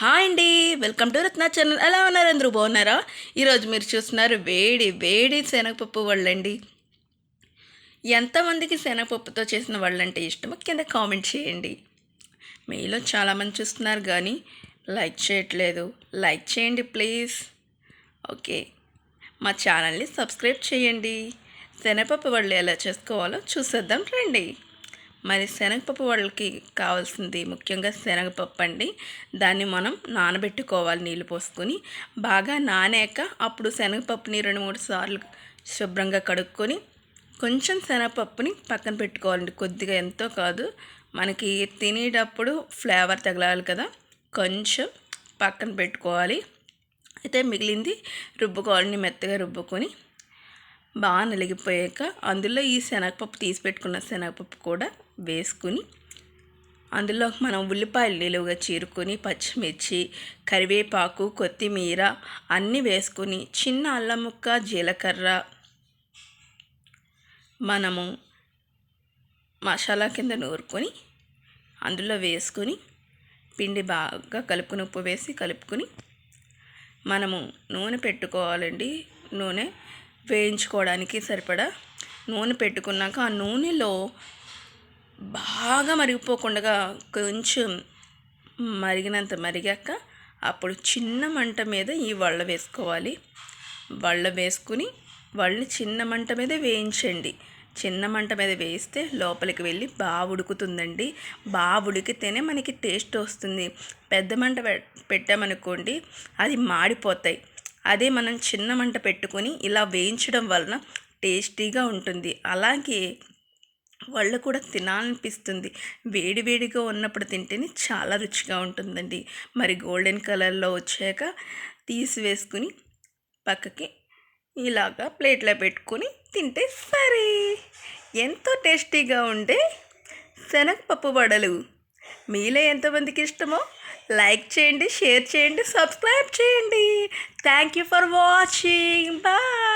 Hi అండి. Welcome to Ratna channel. ఎలా ఉన్నారు అందరూ? బాగున్నారా? ఈరోజు మీరు చూస్తున్నారు వేడి వేడి శనగపప్పు వాళ్ళండి. ఎంతమందికి శనగపప్పుతో చేసిన వాళ్ళంటే ఇష్టమో కింద కామెంట్ చేయండి. మీలో చాలామంది చూస్తున్నారు కానీ లైక్ చేయట్లేదు. లైక్ చేయండి ప్లీజ్. ఓకే. మా ఛానల్ని సబ్స్క్రైబ్ చేయండి. శనగపప్పు వాళ్ళు ఎలా చేసుకోవాలో చూసేద్దాం రండి. మరి శనగపప్పు వాళ్ళకి కావాల్సింది ముఖ్యంగా శనగపప్పు అండి. దాన్ని మనం నానబెట్టుకోవాలి నీళ్ళు పోసుకొని. బాగా నానాక అప్పుడు శనగపప్పుని రెండు మూడు సార్లు శుభ్రంగా కడుక్కొని కొంచెం శనగపప్పుని పక్కన పెట్టుకోవాలండి. కొద్దిగా ఎంతో కాదు. మనకి తినేటప్పుడు ఫ్లేవర్ తగలాలి కదా. కొంచెం పక్కన పెట్టుకోవాలి. అయితే మిగిలింది రుబ్బుకోవాలని మెత్తగా రుబ్బుకొని. బాగా నలిగిపోయాక అందులో ఈ శనగపప్పు తీసి పెట్టుకున్న శనగపప్పు కూడా వేసుకుని అందులో మనం ఉల్లిపాయలు నిలువుగా చీరుకొని పచ్చిమిర్చి కరివేపాకు కొత్తిమీర అన్నీ వేసుకొని చిన్న అల్లం ముక్క జీలకర్ర మనము మసాలా కింద నూరుకొని అందులో వేసుకొని పిండి బాగా కలుపుకుని ఉప్పు వేసి కలుపుకొని మనము నూనె పెట్టుకోవాలండి. నూనె వేయించుకోవడానికి సరిపడా నూనె పెట్టుకున్నాక ఆ నూనెలో బాగా మరిగిపోకుండా కొంచెం మరిగినంత మరిగాక అప్పుడు చిన్న మంట మీద ఈ వళ్ళ వేసుకోవాలి. వళ్ళ వేసుకుని వళ్ళని చిన్న మంట మీద వేయించండి. చిన్న మంట మీద వేస్తే లోపలికి వెళ్ళి బాగా ఉడుకుతుందండి. బాగా ఉడికితేనే మనకి టేస్ట్ వస్తుంది. పెద్ద మంట పెట్టామనుకోండి అది మాడిపోతాయి. అదే మనం చిన్న మంట పెట్టుకొని ఇలా వేయించడం వలన టేస్టీగా ఉంటుంది. అలాగే వాళ్ళు కూడా తినాలనిపిస్తుంది. వేడివేడిగా ఉన్నప్పుడు తింటేనే చాలా రుచిగా ఉంటుందండి. మరి గోల్డెన్ కలర్లో వచ్చాక తీసివేసుకుని పక్కకి ఇలాగా ప్లేట్లో పెట్టుకొని తింటే సరే. ఎంతో టేస్టీగా ఉండే శనగపప్పు వడలు. మీలో ఎంతమందికి ఇష్టమో లైక్ చేయండి షేర్ చేయండి సబ్స్క్రైబ్ చేయండి. Thank you for watching. Bye.